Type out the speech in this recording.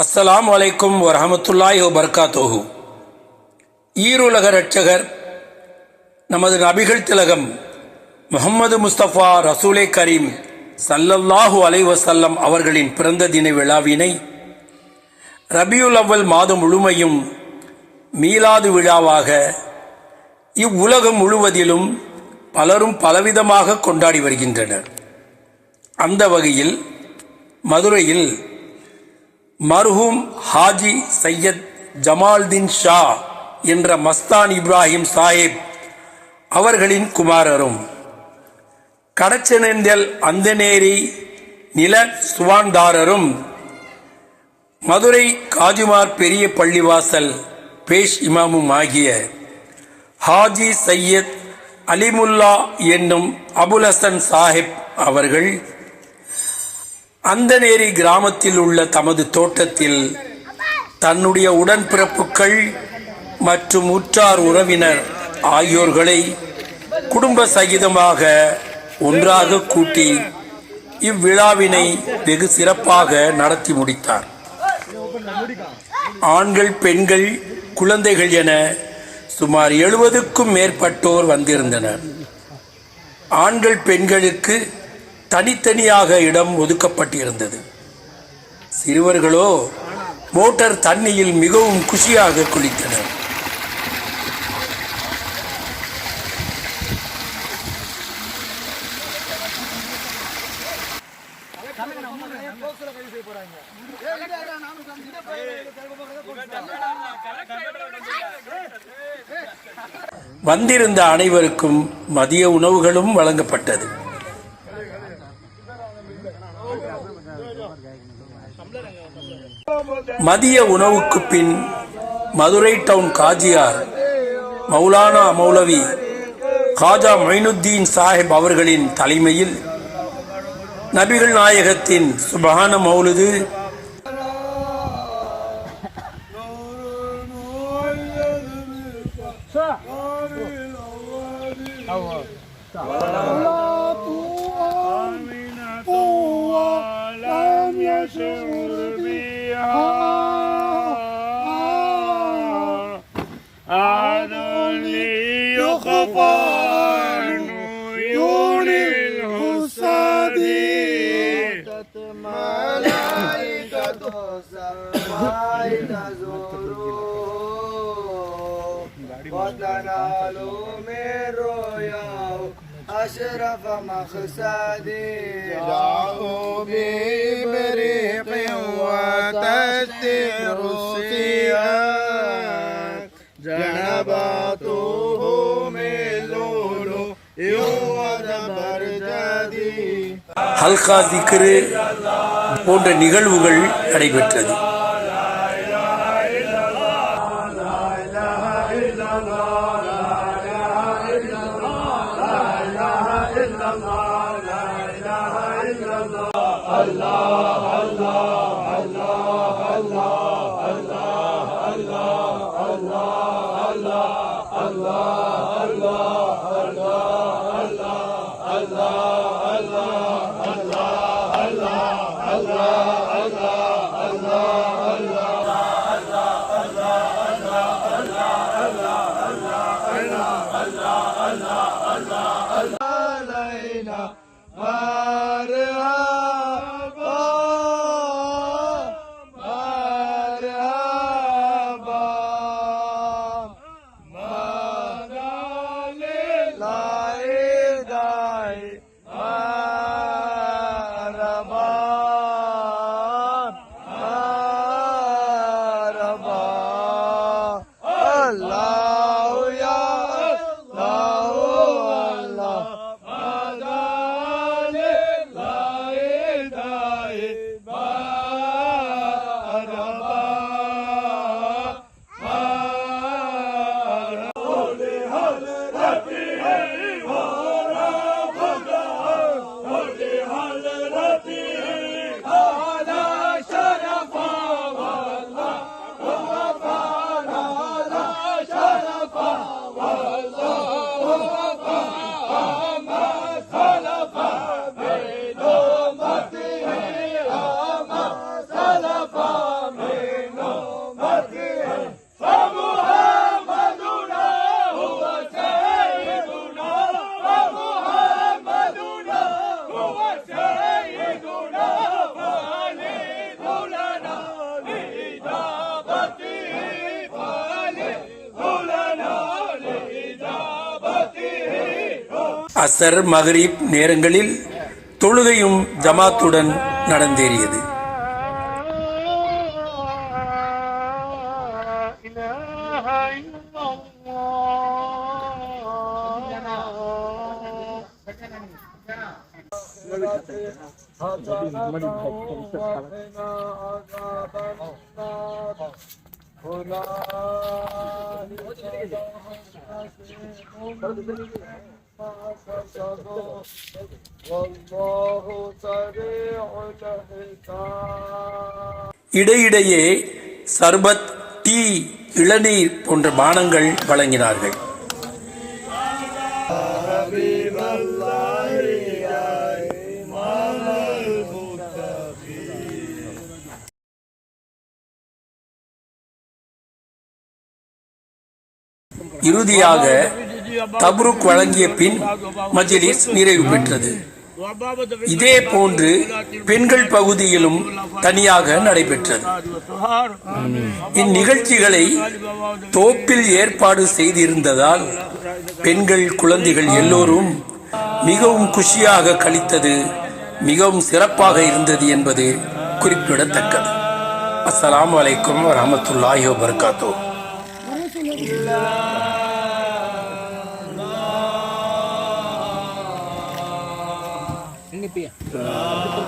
அஸ்ஸலாம் வலைக்கும் பர்கா தோகு ஈருலக ரட்சகர் நமது நபிகள் திலகம் முகமது முஸ்தபா ரசூலே கரீம் சல்லல்லாஹு அலைஹி வஸல்லம் அவர்களின் பிறந்த தின விழாவினை ரபியுல் அவ்வல் மாதம் முழுமையும் மீலாது விழாவாக இவ்வுலகம் முழுவதிலும் பலரும் பலவிதமாக கொண்டாடி வருகின்றனர். அந்த வகையில் மதுரையில் மர்ஹூம் ஹாஜி சையத் ஜமால்தீன் ஷா என்ற மஸ்தான் இப்ராஹிம் சாஹிப் அவர்களின் குமாரரும். கடச்சனேந்தல் அந்தநேரி நில சுவான்தாரரும். மதுரை காஜுமார் பெரிய பள்ளிவாசல் பேஷ் இமாமும் ஆகிய ஹாஜி சையத் அலிமுல்லா என்னும் அபுல் ஹசன் சாஹிப் அவர்கள் அந்தநேரி கிராமத்தில் உள்ள தமது தோட்டத்தில் தன்னுடைய உடன்பிறப்புகள் மற்றும் உற்றார் உறவினர் ஆகியோர்களை குடும்ப சகிதமாக ஒன்றாக கூட்டி இவ்விழாவினை வெகு சிறப்பாக நடத்தி முடித்தார். ஆண்கள் பெண்கள் குழந்தைகள் என சுமார் எழுபதுக்கும் மேற்பட்டோர் வந்திருந்தனர். ஆண்கள் பெண்களுக்கு தனித்தனியாக இடம் ஒதுக்கப்பட்டிருந்தது. சிறுவர்களோ மோட்டார் தண்ணியில் மிகவும் குஷியாக குளித்தனர். வந்திருந்த அனைவருக்கும் மதிய உணவுகளும் வழங்கப்பட்டது. மதிய உணவுக்கு பின் மதுரை டவுன் காஜியார் மௌலானா மௌலவி காஜா மொயினுத்தீன் சாஹிப் அவர்களின் தலைமையில் நபிகள் நாயகத்தின் சுபஹான மௌலுது Allah يشعر بها أحد ليخفى عن عيون الحساد ملائكة السماء تزور وتنال من رؤياه أشرف مقصدي جاءوا ببريق وتستر السياق جنباته من لؤلؤ وزبرجدي ஹல்கா திக்ரு போன்ற நிகழ்வுகள் நடைபெற்றது Allah. அசர் மகரிப் நேரங்களில் தொழுகையும் ஜமாத்துடன் நடந்தேறியது. إله إلا الله والله سريع الحساب இடையிடையே சர்பத் டீ இளநீர் போன்ற பானங்கள் வழங்கினார்கள் இறுதியாக தப்ருக் வழங்கிய பின் மஜிலிஸ் நிறைவு பெற்றது. இதே போன்று பெண்கள் பகுதியிலும் தனியாக நடைபெற்றது. இந்நிகழ்ச்சிகளை தோப்பில் ஏற்பாடு செய்திருந்ததால் பெண்கள் குழந்தைகள் எல்லோரும் மிகவும் குஷியாக கழித்தது மிகவும் சிறப்பாக இருந்தது என்பது குறிப்பிடத்தக்கது. அஸ்ஸலாமு அலைக்கும் வரஹ்மத்துல்லாஹி வபரகாத்தூ Так.